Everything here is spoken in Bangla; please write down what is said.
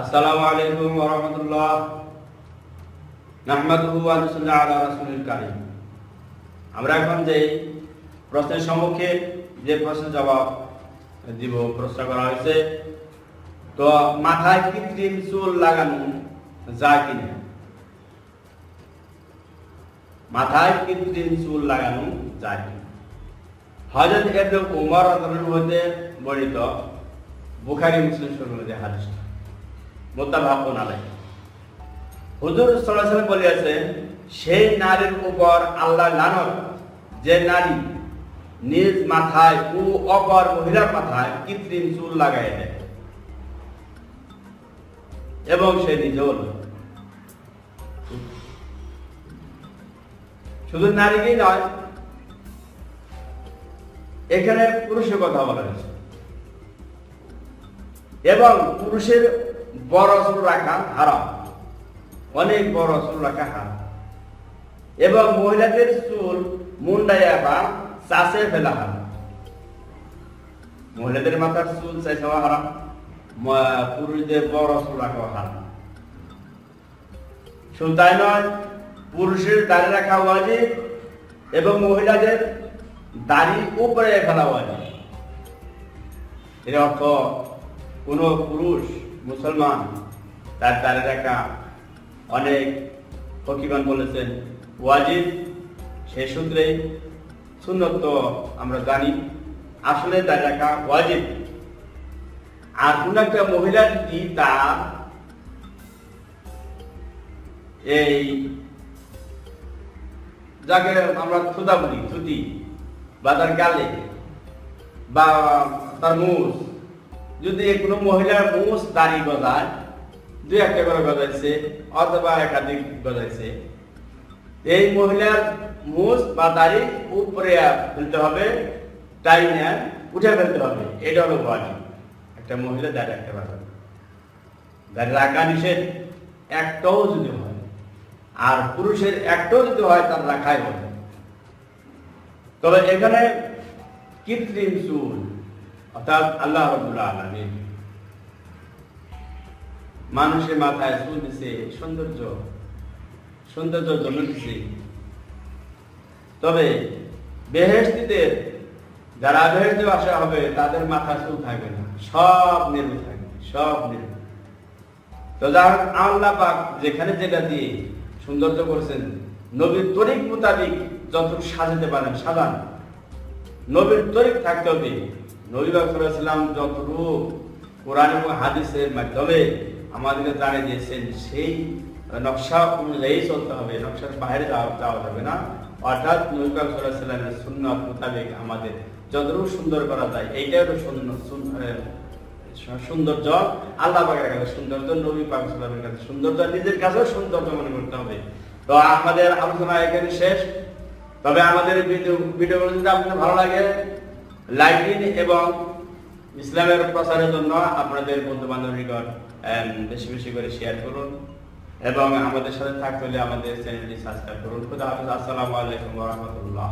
আসসালামু আলাইকুম ওয়া রাহমাতুল্লাহ। আমরা এখন যে প্রশ্নের সম্মুখে যে প্রশ্নের জবাব দিব, প্রশ্ন করা হয়েছে, তো মাথায় কৃত্রিম চুল লাগানো যায় কিনা? মাথায় কৃত্রিম চুল লাগানো যায় কিনা? হযরত ইবনে উমর হতে বর্ণিত বুখারী মুসলিম শরীফে হাদিসটা। মোত্তাফাকুন আলাইহি। হুজুর সাল্লাল্লাহু বলেছেন সেই নারীর উপর আল্লাহ লানত, যে নারী নিজ মাথায় ও অপর মহিলার মাথায় কৃত্রিম চুল লাগাই দেয় এবং সে নিজেও শুধু নারীকেই নয় এখানে পুরুষের কথা বলা হয়েছে। এবং পুরুষের বড় চুল রাখা হারাম। অনেক বড় চুল রাখা হারাম। এবং মহিলাদের চুল মুন্ডাইয়া বা চাষে ফেলা হারাম। মহিলাদের মাথার চুল চাই হওয়া হারাম। পুরুষদের বড় চুল রাখা হারাম। শুধু তাই নয়, পুরুষের দাড়ি রাখা ওয়াজিব এবং মহিলাদের দাড়ি উপরে ফেলা ওয়াজিব এর অর্থ, কোন পুরুষ, মুসলমান, তার দাড়ি রাখা অনেক ফকিবান বলেছেন, ওয়াজিব, সে সূত্রে সুন্নত তো আমরা জানি, আসলে দাড়ি রাখা ওয়াজিব। আর কোন একটা মহিলা যদি তার এই যাকে আমরা থুদা বলি থুতি বা তার গালে বা তার মুস যদি কোনো মহিলার মুস দাড়ি গজায় দুই একটা করে গজাইছে অথবা একাধিক গজাইছে, এই মহিলার মুস বা দাড়ি উপরে ফেলতে হবে টাইনে উঠে ফেলতে হবে। এটা হলো বাড়ি। একটা মহিলা দাড়ি রাখতে পারবে না। দাড়ি রাখা নিষেধ। একটাও যদি হয়, আর পুরুষের একটাও যদি হয়, তার রাখাই হবে তবে এখানে কৃত্রিম চুল, অর্থাৎ আল্লাহ আলমিন মানুষের মাথায় চুল দিছে, সৌন্দর্য, সৌন্দর্যের জন্য দিছে। তবে বেহেস্তিদের যারা বেহেস্তে আসা হবে, তাদের মাথা চুল থাকবে না। সব নির্ভর থাকবে, সব নির্ভর তো যার আল্লাহ পাক যেখানে যেটা দিয়ে সৌন্দর্য করেছেন নবীর তরিক মোতাবিক যত সাজাতে পারেন সাজান। নবীর তরিক থাকতে হবে। নবী বাকসাল্লাম যতটুকু কোরআন এবং হাদিসের মাধ্যমে আমাদেরকে জানিয়ে দিয়েছেন, সেই নকশা অনুযায়ী চলতে হবে। নকশার বাইরে যাওয়া যাবে না। অর্থাৎ নবী বাকসাল্লামের সুন্নত মোতাবেক আমাদের যতটুকু সুন্দর করা যায়। এইটাই হলো সৌন্দর্য। আল্লাহ পাকের কাছে সৌন্দর্য, নবী পাক সাল্লামের কাছে সৌন্দর্য। নিজের কাছেও সৌন্দর্য মনে করতে হবে। তো আমাদের আলোচনা এখানে শেষ। তবে আমাদের ভিডিও যদি আপনাদের ভালো লাগে, লাইক দিন এবং ইসলামের প্রচারের জন্য আপনাদের বন্ধু বান্ধব বেশি বেশি করে শেয়ার করুন। এবং আমাদের সাথে থাকতে হলে আমাদের চ্যানেলটি সাবস্ক্রাইব করুন। খুদা হাফিজ, আসসালামু আলাইকুম রাহমাতুল্লাহ।